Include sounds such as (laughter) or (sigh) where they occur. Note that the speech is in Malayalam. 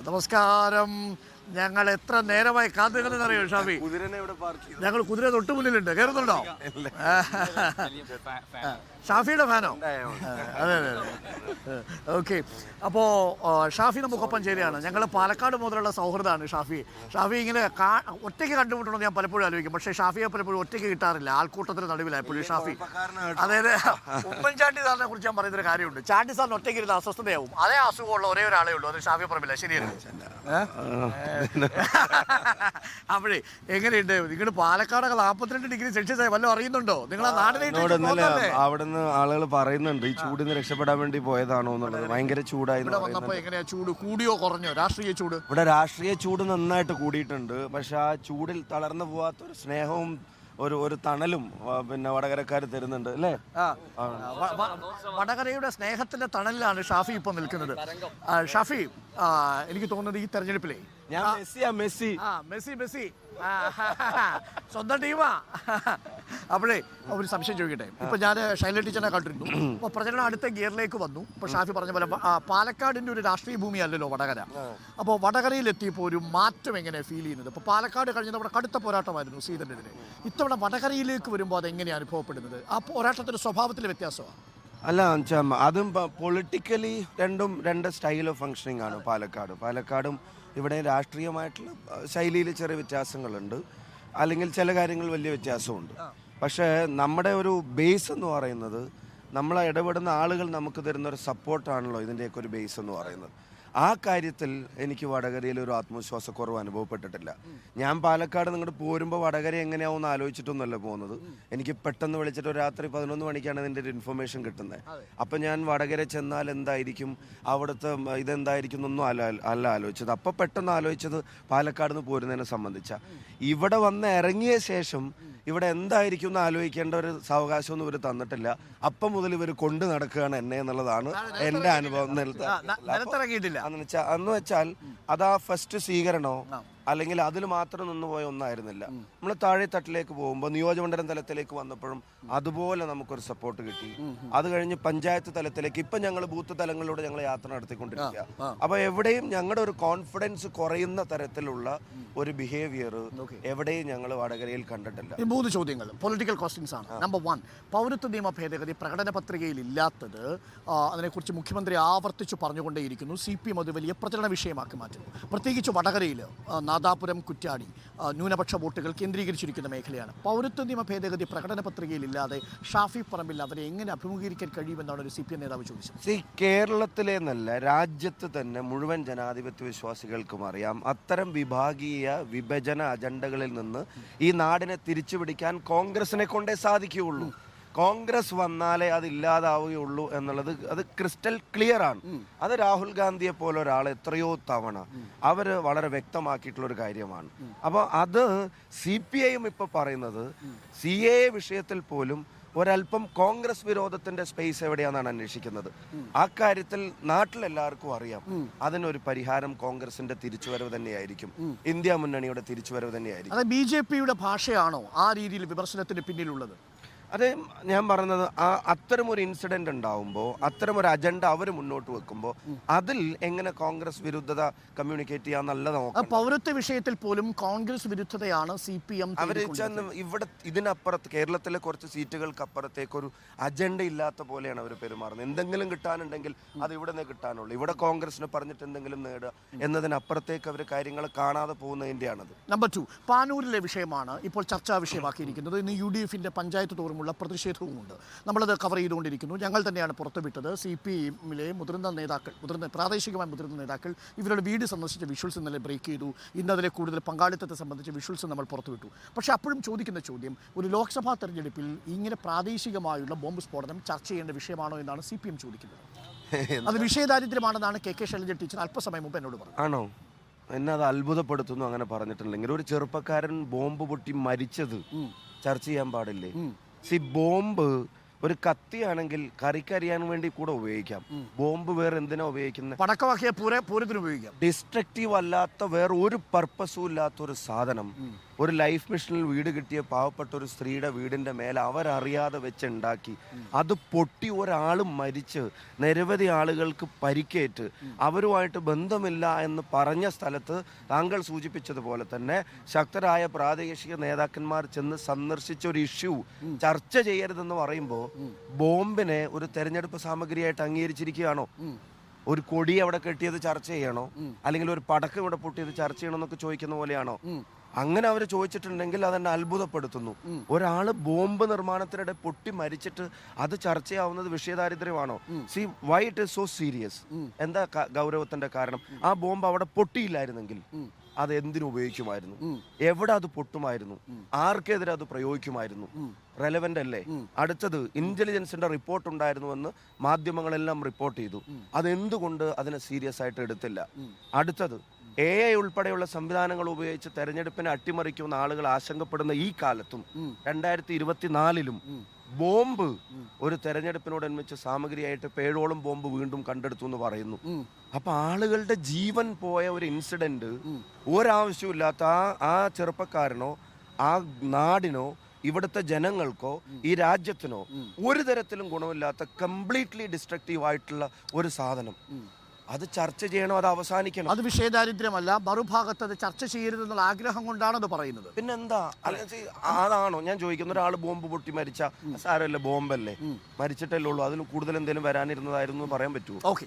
നമസ്കാരം ഞങ്ങൾ എത്ര നേരമായി കാത്തുനിൽക്കുന്നറിയോ ഷാഫി? കുതിരനെ ഇവിടെ പാർക്ക് ചെയ്തു. ഞങ്ങൾ കുതിര തൊട്ട് മുന്നിലുണ്ട്. കയറുന്നുണ്ടോ ഷാഫിയുടെ ഫാനോ? അതെ അതെ അതെ. ഓക്കെ. അപ്പോൾ ഷാഫി നമുക്കൊപ്പം ചേരുകയാണ് ഞങ്ങൾ പാലക്കാട് മുതലുള്ള സൗഹൃദമാണ് ഷാഫി. ഷാഫി ഇങ്ങനെ ഒറ്റയ്ക്ക് കണ്ടുമുട്ടണമെന്ന് ഞാൻ പലപ്പോഴും ആലോചിക്കും. പക്ഷേ ഷാഫിയെ പലപ്പോഴും ഒറ്റയ്ക്ക് കിട്ടാറില്ല. ആൾക്കൂട്ടത്തിന് നടുവിലാണ് എപ്പോഴും ഷാഫി. അതായത് ഉമ്മൻചാണ്ടി സാറിനെ കുറിച്ച് ഞാൻ പറയുന്നൊരു കാര്യമുണ്ട്. ചാണ്ടി സാറിന് ഒറ്റയ്ക്ക് ഇരുന്ന് അസ്വസ്ഥതയാവും. അതേ അസുഖമുള്ള ഒരേ ഒരാളേ ഉള്ളൂ. അത് ഷാഫി പറമ്പില്ല ശരിയല്ലേ? (laughs) അപ്പോഴേ എങ്ങനെയുണ്ട്? നിങ്ങൾ പാലക്കാടൊക്കെ നാൽപ്പത്തിരണ്ട് ഡിഗ്രി സെൽഷ്യസ് ആയി വല്ലതും അറിയുന്നുണ്ടോ? നിങ്ങൾ ആ നാടിനെ നിന്ന് ആളുകൾ പറയുന്നുണ്ട് ഈ ചൂടിൽ നിന്ന് രക്ഷപ്പെടാൻ വേണ്ടി പോയതാണോ എന്നുള്ളത്. ഭയങ്കര ചൂടായി എന്ന് ഇവിടെ വന്നപ്പോ എങ്ങനെയാ ചൂട്? കൂടിയോ കുറഞ്ഞോ? രാഷ്ട്രീയ ചൂട്? ഇവിടെ രാഷ്ട്രീയ ചൂട് നന്നായിട്ട് കൂടിയിട്ടുണ്ട്. പക്ഷെ ആ ചൂടിൽ തളർന്നു പോവാത്ത ഒരു സ്നേഹവും ഒരു ഒരു തണലും പിന്നെ വടകരക്കാർ തരുന്നുണ്ട് അല്ലേ? വടകരയുടെ സ്നേഹത്തിന്റെ തണലിലാണ് ഷാഫി ഇപ്പൊ നിൽക്കുന്നത്. ഷാഫി എനിക്ക് തോന്നുന്നത് ഈ തെരഞ്ഞെടുപ്പിലെ ഞാൻ മെസ്സിയാ മെസ്സി. ആ മെസ്സി മെസ്സി. സ്വന്തം ടീമാ. അപ്പോഴേ ഒരു സംശയം ചോദിക്കട്ടെ. ഇപ്പൊ ഞാൻ ഷൈല ടീച്ചറിനെ കണ്ടിരുന്നു. അപ്പൊ പ്രചരണം അടുത്ത ഗിയറിലേക്ക് വന്നു. ഇപ്പൊ ഷാഫി പറഞ്ഞ പോലെ പാലക്കാടിന്റെ ഒരു രാഷ്ട്രീയ ഭൂമിയല്ലല്ലോ വടകര. അപ്പോൾ വടകരയിൽ എത്തിയപ്പോൾ ഒരു മാറ്റം എങ്ങനെ ഫീൽ ചെയ്യുന്നത്? ഇപ്പൊ പാലക്കാട് കഴിഞ്ഞ നമ്മുടെ കടുത്ത പോരാട്ടമായിരുന്നു സീതനെതിരെ ഇത്തവണ വടകരയിലേക്ക് വരുമ്പോൾ അത് എങ്ങനെയാണ് അനുഭവപ്പെടുന്നത്? ആ പോരാട്ടത്തിന്റെ സ്വഭാവത്തിൽ വ്യത്യാസമാണ് അല്ല അതും പൊളിറ്റിക്കലി രണ്ടും രണ്ട് സ്റ്റൈൽ ഓഫ് ഫങ്ഷനിങ് ആണ് പാലക്കാട്. പാലക്കാടും ഇവിടെ രാഷ്ട്രീയമായിട്ടുള്ള ശൈലിയിൽ ചെറിയ വ്യത്യാസങ്ങളുണ്ട്. അല്ലെങ്കിൽ ചില കാര്യങ്ങൾ വലിയ വ്യത്യാസമുണ്ട്. പക്ഷേ നമ്മുടെ ഒരു ബേസ് എന്ന് പറയുന്നത് നമ്മളെ ഇടപെടുന്ന ആളുകൾ നമുക്ക് തരുന്ന ഒരു സപ്പോർട്ടാണല്ലോ ഇതിന്റെയൊക്കെ ഒരു ബേസ് എന്ന് പറയുന്നത്. ആ കാര്യത്തിൽ എനിക്ക് വടകരയിൽ ഒരു ആത്മവിശ്വാസക്കുറവ് അനുഭവപ്പെട്ടിട്ടില്ല. ഞാൻ പാലക്കാട് നിങ്ങോട്ട് പോരുമ്പോൾ വടകര എങ്ങനെയാവും ആലോചിച്ചിട്ടൊന്നുമല്ല പോകുന്നത്. എനിക്ക് പെട്ടെന്ന് വിളിച്ചിട്ട് ഒരു രാത്രി പതിനൊന്ന് മണിക്കാണ് ഇതിന്റെ ഒരു ഇൻഫർമേഷൻ കിട്ടുന്നത് അപ്പം ഞാൻ വടകര ചെന്നാൽ എന്തായിരിക്കും? അവിടുത്തെ ഇതെന്തായിരിക്കും എന്നൊന്നും അല്ല അല്ല ആലോചിച്ചത്. അപ്പം പെട്ടെന്ന് ആലോചിച്ചത് പാലക്കാട് നിന്ന് പോരുന്നതിനെ സംബന്ധിച്ച. ഇവിടെ വന്ന് ഇറങ്ങിയ ശേഷം ഇവിടെ എന്തായിരിക്കും എന്ന് ആലോചിക്കേണ്ട ഒരു സാവകാശമൊന്നും ഇവർ തന്നിട്ടില്ല. അപ്പം മുതൽ ഇവർ കൊണ്ടു നടക്കുകയാണ് എന്നെ എന്നുള്ളതാണ് എന്റെ അനുഭവം. നിലത്തിറങ്ങിയിട്ടില്ല. അന്ന് വെച്ചാൽ അത് അതാ ഫസ്റ്റ് സ്വീകരണോ അല്ലെങ്കിൽ അതിൽ മാത്രം നിന്ന് പോയ ഒന്നായിരുന്നില്ല. നമ്മൾ താഴെ തട്ടിലേക്ക് പോകുമ്പോൾ നിയോജകമണ്ഡലം തലത്തിലേക്ക് വന്നപ്പോഴും അതുപോലെ നമുക്കൊരു സപ്പോർട്ട് കിട്ടി. അത് കഴിഞ്ഞ് പഞ്ചായത്ത് തലത്തിലേക്ക് ഇപ്പൊ ഞങ്ങൾ ബൂത്ത് തലങ്ങളിലൂടെ ഞങ്ങൾ യാത്ര നടത്തിക്കൊണ്ടിരിക്കുക അപ്പൊ എവിടെയും ഞങ്ങളുടെ ഒരു കോൺഫിഡൻസ് കുറയുന്ന തരത്തിലുള്ള ഒരു ബിഹേവിയർ എവിടെയും ഞങ്ങൾ വടകരയിൽ കണ്ടിട്ടില്ല. മൂന്ന് ചോദ്യങ്ങൾ പൊളിറ്റിക്കൽ ക്വസ്റ്റ്യൻസ് ആണ്. നമ്പർ വൺ പൗരത്വ നിയമ ഭേദഗതി പ്രകടന പത്രികയിൽ ഇല്ലാത്തത് അതിനെക്കുറിച്ച് മുഖ്യമന്ത്രി ആവർത്തിച്ചു പറഞ്ഞുകൊണ്ടേയിരിക്കുന്നു. സി പി എം അത് വലിയ പ്രചരണ വിഷയമാക്കി മാറ്റുന്നു. പ്രത്യേകിച്ച് വടകരയിൽ നാദാപുരം കുറ്റ്യാടി ന്യൂനപക്ഷ വോട്ടുകൾ കേന്ദ്രീകരിച്ചിരിക്കുന്ന മേഖലയാണ്. പൗരത്വ നിയമ ഭേദഗതി പ്രകടന പത്രികയിലില്ലാതെ ഷാഫി പറമ്പിൽ അവരെ എങ്ങനെ അഭിമുഖീകരിക്കാൻ കഴിയുമെന്നാണ് ഒരു സി പി എം നേതാവ് ചോദിച്ചത്. സി കേരളത്തിലെ എന്നല്ല രാജ്യത്ത് തന്നെ മുഴുവൻ ജനാധിപത്യ വിശ്വാസികൾക്കും അറിയാം. അത്തരം വിഭാഗീയ വിഭജന അജണ്ടകളിൽ നിന്ന് ഈ നാടിനെ തിരിച്ചുപിടിക്കാൻ കോൺഗ്രസിനെ കൊണ്ടേ സാധിക്കുകയുള്ളൂ. കോൺഗ്രസ് വന്നാലേ അത് ഇല്ലാതാവുകയുള്ളൂ എന്നുള്ളത് അത് ക്രിസ്റ്റൽ ക്ലിയർ ആണ്. അത് രാഹുൽ ഗാന്ധിയെ പോലെ ഒരാൾ എത്രയോ തവണ അവർ വളരെ വ്യക്തമാക്കിയിട്ടുള്ള ഒരു കാര്യമാണ് അപ്പോൾ അത് സി പി ഐയും ഇപ്പൊ പറയുന്നത് സി എ വിഷയത്തിൽ പോലും ഒരല്പം കോൺഗ്രസ് വിരോധത്തിന്റെ സ്പേസ് എവിടെയാണെന്നാണ് അന്വേഷിക്കുന്നത്. ആ കാര്യത്തിൽ നാട്ടിലെല്ലാവർക്കും അറിയാം. അതിനൊരു പരിഹാരം കോൺഗ്രസിന്റെ തിരിച്ചുവരവ് തന്നെയായിരിക്കും. ഇന്ത്യ മുന്നണിയുടെ തിരിച്ചുവരവ് തന്നെയായിരിക്കും. ബി ജെ പിയുടെ ഭാഷയാണോ ആ രീതിയിൽ വിമർശനത്തിന് പിന്നിലുള്ളത്? അതെ ഞാൻ പറഞ്ഞത് ആ അത്തരം ഒരു ഇൻസിഡന്റ് ഉണ്ടാവുമ്പോൾ അത്തരം ഒരു അജണ്ട അവർ മുന്നോട്ട് വെക്കുമ്പോൾ അതിൽ എങ്ങനെ കോൺഗ്രസ് വിരുദ്ധത കമ്മ്യൂണിക്കേറ്റ് ചെയ്യാന്നല്ല ആ നോക്കാം പൗരത്വ വിഷയത്തിൽ പോലും കോൺഗ്രസ് വിരുദ്ധതയാണ് സി പി എം അവർ ഇവിടെ ഇതിനപ്പുറത്ത് കേരളത്തിലെ കുറച്ച് സീറ്റുകൾക്ക് അപ്പുറത്തേക്ക് ഒരു അജണ്ട ഇല്ലാത്ത പോലെയാണ് അവർ പെരുമാറുന്നത്. എന്തെങ്കിലും കിട്ടാനുണ്ടെങ്കിൽ അത് ഇവിടെ നിന്ന് കിട്ടാനുള്ളൂ. ഇവിടെ കോൺഗ്രസിന് പറഞ്ഞിട്ട് എന്തെങ്കിലും നേടുക എന്നതിനപ്പുറത്തേക്ക് അവർ കാര്യങ്ങൾ കാണാതെ പോകുന്നതിന്റെയാണത് നമ്പർ ടു പാനൂരിലെ വിഷയമാണ് ഇപ്പോൾ ചർച്ചാ വിഷയമാക്കിയിരിക്കുന്നത്. ഇന്ന് യു ഡി എഫിന്റെ പഞ്ചായത്ത് തോറുമുള്ള പ്രതിഷേധവുമുണ്ട്. നമ്മളത് കവർ ചെയ്തുകൊണ്ടിരിക്കുന്നു. ഞങ്ങൾ തന്നെയാണ് പുറത്തുവിട്ടത്. സി പി എമ്മിലെ മുതിർന്ന നേതാക്കൾ മുതിർന്ന പ്രാദേശികമായ മുതിർന്ന നേതാക്കൾ ഇവരുടെ വീട് സന്ദർശിച്ച വിഷ്വൽസ് ഇന്നലെ ബ്രേക്ക് ചെയ്തു. ഇന്ന് അതിലെ കൂടുതൽ പങ്കാളിത്തത്തെ സംബന്ധിച്ച് വിഷ്വൽസ് നമ്മൾ പുറത്തുവിട്ടു. പക്ഷേ അപ്പോഴും ചോദിക്കുന്ന ചോദ്യം ഒരു ലോക്സഭാ തെരഞ്ഞെടുപ്പിൽ ഇങ്ങനെ പ്രാദേശികമായുള്ള ബോംബ് സ്ഫോടനം ചർച്ച ചെയ്യേണ്ട വിഷയമാണോ എന്നാണ് സി പി എം ചോദിക്കുന്നത്. (laughs) അത് വിഷയദാരിദ്ര്യമാണെന്നാണ് കെ കെ ശൈലജ ടീച്ചർ അല്പസമയം മുമ്പ് എന്നോട് പറഞ്ഞത്. ആണോ? എന്നെ അത് അത്ഭുതപ്പെടുത്തുന്നു അങ്ങനെ പറഞ്ഞിട്ടുണ്ടെങ്കിൽ ഒരു ചെറുപ്പക്കാരൻ ബോംബ് പൊട്ടി മരിച്ചത് ചർച്ച ചെയ്യാൻ പാടില്ലേ? സി ബോംബ് ഒരു കത്തിയാണെങ്കിൽ കറിക്കരിയാൻ വേണ്ടി കൂടെ ഉപയോഗിക്കാം. ബോംബ് വേറെ എന്തിനാ ഉപയോഗിക്കുന്നത് പടക്കമാക്കിയ പൂര പൂരത്തിന് ഉപയോഗിക്കാം. ഡിസ്ട്രക്റ്റീവ് അല്ലാത്ത വേറെ ഒരു പർപ്പസും ഇല്ലാത്ത ഒരു സാധനം ഒരു ലൈഫ് മിഷനിൽ വീട് കിട്ടിയ പാവപ്പെട്ട ഒരു സ്ത്രീയുടെ വീടിന്റെ മേലെ അവരറിയാതെ വെച്ചുണ്ടാക്കി. അത് പൊട്ടി ഒരാൾ മരിച്ച് നിരവധി ആളുകൾക്ക് പരിക്കേറ്റ് അവരുമായിട്ട് ബന്ധമില്ല എന്ന് പറഞ്ഞ സ്ഥലത്ത് താങ്കൾ സൂചിപ്പിച്ചതുപോലെ തന്നെ ശക്തരായ പ്രാദേശിക നേതാക്കന്മാർ ചെന്ന് സന്ദർശിച്ച ഒരു ഇഷ്യൂ ചർച്ച ചെയ്യരുതെന്ന് പറയുമ്പോൾ ബോംബിനെ ഒരു തെരഞ്ഞെടുപ്പ് സാമഗ്രിയായിട്ട് അംഗീകരിച്ചിരിക്കുകയാണോ? ഒരു കൊടി അവിടെ കെട്ടിയത് ചർച്ച ചെയ്യണോ? അല്ലെങ്കിൽ ഒരു പടക്കം ഇവിടെ പൊട്ടിയത് ചർച്ച ചെയ്യണോ എന്നൊക്കെ ചോദിക്കുന്ന പോലെയാണോ? അങ്ങനെ അവർ ചോദിച്ചിട്ടുണ്ടെങ്കിൽ അതെന്നെ അത്ഭുതപ്പെടുത്തുന്നു. ഒരാൾ ബോംബ് നിർമ്മാണത്തിനിടെ പൊട്ടി മരിച്ചിട്ട് അത് ചർച്ചയാവുന്നത് വിഷയദാരിദ്ര്യമാണോ? See why it is so serious എന്താ ഗൗരവത്തിന്റെ കാരണം? ആ ബോംബ് അവിടെ പൊട്ടിയില്ലായിരുന്നെങ്കിൽ അത് എന്തിനു ഉപയോഗിക്കുമായിരുന്നു? എവിടെ അത് പൊട്ടുമായിരുന്നു? ആർക്കെതിരെ അത് പ്രയോഗിക്കുമായിരുന്നു? റെലവെന്റ് അല്ലേ? അടുത്തത് ഇന്റലിജൻസിന്റെ റിപ്പോർട്ട് ഉണ്ടായിരുന്നുവെന്ന് മാധ്യമങ്ങളെല്ലാം റിപ്പോർട്ട് ചെയ്തു. അതെന്തുകൊണ്ട് അതിനെ സീരിയസ് ആയിട്ട് എടുത്തില്ല? അടുത്തത് എ ഐ ഉൾപ്പെടെയുള്ള സംവിധാനങ്ങൾ ഉപയോഗിച്ച് തെരഞ്ഞെടുപ്പിനെ അട്ടിമറിക്കുമെന്ന് ആളുകൾ ആശങ്കപ്പെടുന്ന ഈ കാലത്തും രണ്ടായിരത്തി ഇരുപത്തിനാലിലും ബോംബ് ഒരു തെരഞ്ഞെടുപ്പിനോടനുബന്ധിച്ച് സാമഗ്രിയായിട്ട് പേഴോളം ബോംബ് വീണ്ടും കണ്ടെടുത്തു എന്ന് പറയുന്നു. അപ്പൊ ആളുകളുടെ ജീവൻ പോയ ഒരു ഇൻസിഡന്റ് ഒരാവശ്യമില്ലാത്ത ആ ആ ചെറുപ്പക്കാരനോ ആ നാടിനോ ഇവിടുത്തെ ജനങ്ങൾക്കോ ഈ രാജ്യത്തിനോ ഒരു തരത്തിലും ഗുണമില്ലാത്ത കംപ്ലീറ്റ്ലി ഡിസ്ട്രക്റ്റീവ് ആയിട്ടുള്ള ഒരു സാധനം. അത് ചർച്ച ചെയ്യണം അത് അവസാനിക്കണം? അത് വിഷയദാരിദ്ര്യമല്ല മറുഭാഗത്ത് അത് ചർച്ച ചെയ്യരുതെന്നുള്ള ആഗ്രഹം കൊണ്ടാണ് അത് പറയുന്നത്. പിന്നെന്താ? അതാണോ? ഞാൻ ചോദിക്കുന്ന ഒരാൾ ബോംബ് പൊട്ടി മരിച്ച സാരമല്ലേ ബോംബല്ലേ? മരിച്ചിട്ടല്ലേ ഉള്ളൂ. അതിൽ കൂടുതൽ എന്തെങ്കിലും വരാനിരുന്നതായിരുന്നു പറയാൻ പറ്റുമോ? ഓക്കെ.